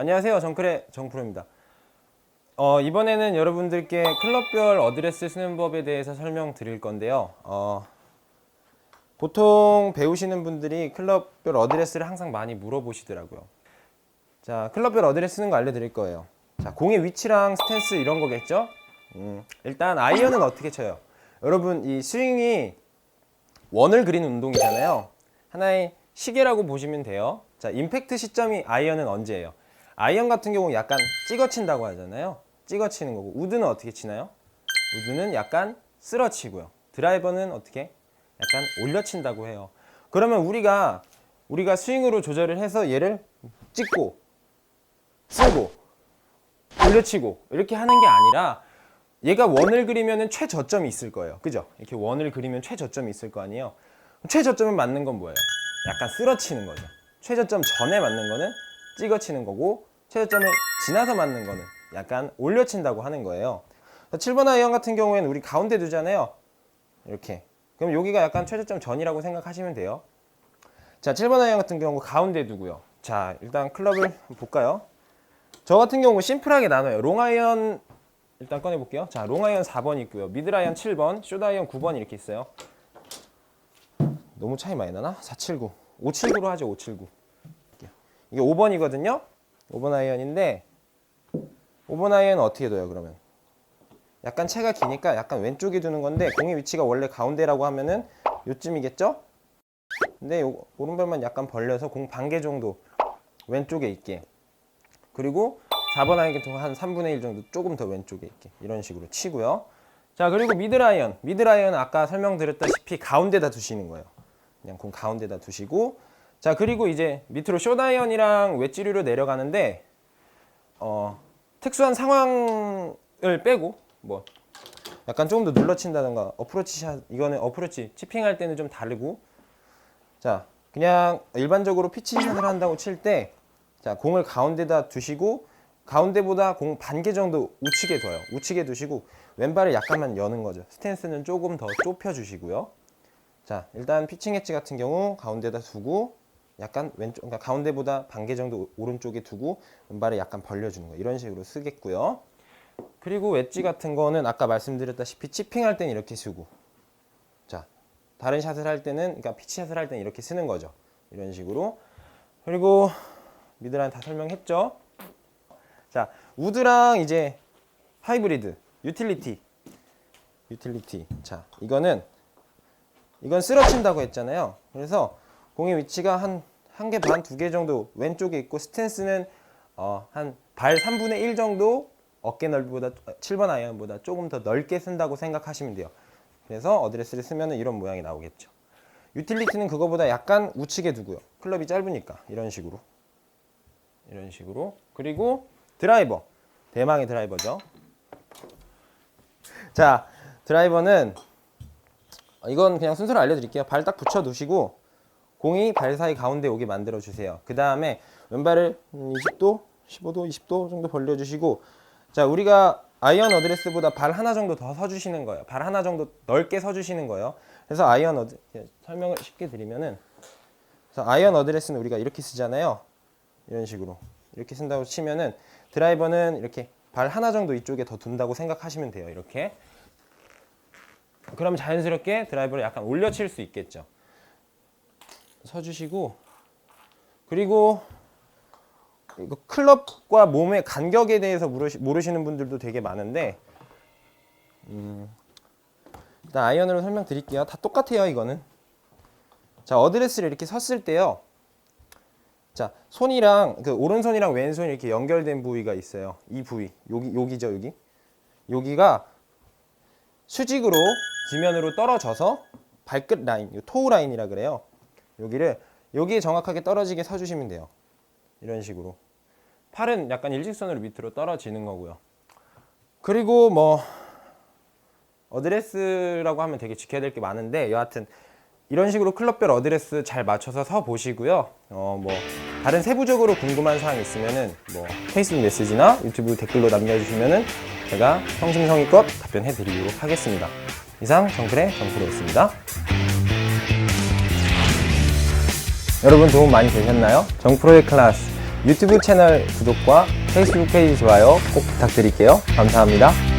안녕하세요. 정클의 정프로입니다. 어, 이번에는 여러분들께 클럽별 어드레스 쓰는 법에 대해서 설명드릴 건데요. 어, 보통 배우시는 분들이 클럽별 어드레스를 항상 많이 물어보시더라고요. 자, 클럽별 어드레스 쓰는 거 알려드릴 거예요. 자, 공의 위치랑 스탠스 이런 거겠죠? 음, 일단 아이언은 어떻게 쳐요? 여러분 이 스윙이 원을 그리는 운동이잖아요. 하나의 시계라고 보시면 돼요. 자, 임팩트 시점이 아이언은 언제예요? 아이언 같은 경우 약간 찍어친다고 하잖아요. 찍어치는 거고 우드는 어떻게 치나요? 우드는 약간 쓸어치고요. 드라이버는 어떻게? 약간 올려친다고 해요. 그러면 우리가 우리가 스윙으로 조절을 해서 얘를 찍고 쓰고 올려치고 이렇게 하는 게 아니라 얘가 원을 그리면은 최저점이 있을 거예요. 그죠? 이렇게 원을 그리면 최저점이 있을 거 아니에요. 최저점을 맞는 건 뭐예요? 약간 쓸어치는 거죠. 최저점 전에 맞는 거는 찍어치는 거고 최저점을 지나서 맞는 거는 약간 올려친다고 하는 거예요. 7번 아이언 같은 경우에는 우리 가운데 두잖아요. 이렇게. 그럼 여기가 약간 최저점 전이라고 생각하시면 돼요. 자, 7번 아이언 같은 경우 가운데 두고요. 자, 일단 클럽을 볼까요? 저 같은 경우 심플하게 나눠요. 롱 아이언 일단 꺼내 볼게요. 자, 롱 아이언 4번 있고요. 미들 아이언 7번, 숏 아이언 9번 이렇게 있어요. 너무 차이 많이 나나? 479. 579로 하죠. 579. 이게 5번이거든요. 5번 아이언인데 5번 아이언은 어떻게 둬요, 그러면? 약간 채가 기니까 약간 왼쪽에 두는 건데 공의 위치가 원래 가운데라고 하면은 요쯤이겠죠? 근데 요 오른발만 약간 벌려서 공 반 개 정도 왼쪽에 있게 그리고 4번 아이언 거한 3분의 1 정도 조금 더 왼쪽에 있게 이런 식으로 치고요. 자 그리고 미들 아이언 미들 아이언은 아까 설명드렸다시피 가운데다 두시는 거예요. 그냥 공 가운데다 두시고 자 그리고 이제 밑으로 숏 아이언이랑 웨지류로 내려가는데 어 특수한 상황을 빼고 뭐 약간 조금 더 눌러친다던가 어프로치 샷 이거는 어프로치 치핑할 때는 좀 다르고. 자 그냥 일반적으로 피치 샷을 한다고 칠 때 자 공을 가운데다 두시고 가운데보다 공 반 개 정도 우측에 둬요. 우측에 두시고 왼발을 약간만 여는 거죠. 스탠스는 조금 더 좁혀 주시고요. 자 일단 피칭 엣지 같은 경우 가운데다 두고 약간 왼쪽 그러니까 가운데보다 반개 정도 오른쪽에 두고 왼발을 약간 벌려주는 거 이런 식으로 쓰겠고요. 그리고 웨지 같은 거는 아까 말씀드렸다시피 치핑할 때는 이렇게 쓰고 자 다른 샷을 할 때는 그러니까 피치샷을 할 때는 이렇게 쓰는 거죠. 이런 식으로. 그리고 미드라인 다 설명했죠? 자 우드랑 이제 하이브리드 유틸리티. 유틸리티. 자 이거는 이건 쓰러친다고 했잖아요. 그래서 공의 위치가 한 한 개 반 두 개 정도 왼쪽에 있고 스탠스는 어, 한 발 3분의 1 정도 어깨 넓이보다 7번 아이언보다 조금 더 넓게 쓴다고 생각하시면 돼요. 그래서 어드레스를 쓰면 이런 모양이 나오겠죠. 유틸리티는 그거보다 약간 우측에 두고요. 클럽이 짧으니까 이런 식으로 이런 식으로 그리고 드라이버 대망의 드라이버죠. 자 드라이버는 이건 그냥 순서를 알려드릴게요. 발 딱 붙여 두시고 공이 발 사이 가운데 오게 만들어 주세요. 그 다음에 왼발을 20도, 15도, 20도 정도 벌려주시고 자 우리가 아이언 어드레스보다 발 하나 정도 더 서주시는 거예요. 발 하나 정도 넓게 서주시는 거예요. 그래서 아이언 어드 설명을 쉽게 드리면은 그래서 아이언 어드레스는 우리가 이렇게 쓰잖아요. 이런 식으로 이렇게 쓴다고 치면은 드라이버는 이렇게 발 하나 정도 이쪽에 더 둔다고 생각하시면 돼요. 이렇게 그럼 자연스럽게 드라이버를 약간 올려칠 수 있겠죠. 서주시고 그리고 이거 클럽과 몸의 간격에 대해서 모르시, 모르시 는 분들도 되게 많은데 음, 일단 아이언으로 설명드릴게요. 다 똑같아요 이거는. 자 어드레스를 이렇게 섰을 때요. 자 손이랑 그 오른손이랑 왼손이 이렇게 연결된 부위가 있어요. 이 부위 여기 여기죠 여기 여기가 수직으로 지면으로 떨어져서 발끝 라인, 요 토우 라인이라 그래요. 여기를 여기에 정확하게 떨어지게 서주시면 돼요. 이런 식으로. 팔은 약간 일직선으로 밑으로 떨어지는 거고요. 그리고 뭐 어드레스라고 하면 되게 지켜야 될 게 많은데 여하튼 이런 식으로 클럽별 어드레스 잘 맞춰서 서 보시고요. 어 뭐 다른 세부적으로 궁금한 사항 있으면은 뭐 페이스북 메시지나 유튜브 댓글로 남겨주시면은 제가 성심성의껏 답변해 드리도록 하겠습니다. 이상 정글의 정프로였습니다. 여러분 도움 많이 되셨나요? 정프로의 클래스 유튜브 채널 구독과 페이스북 페이지 좋아요 꼭 부탁드릴게요. 감사합니다.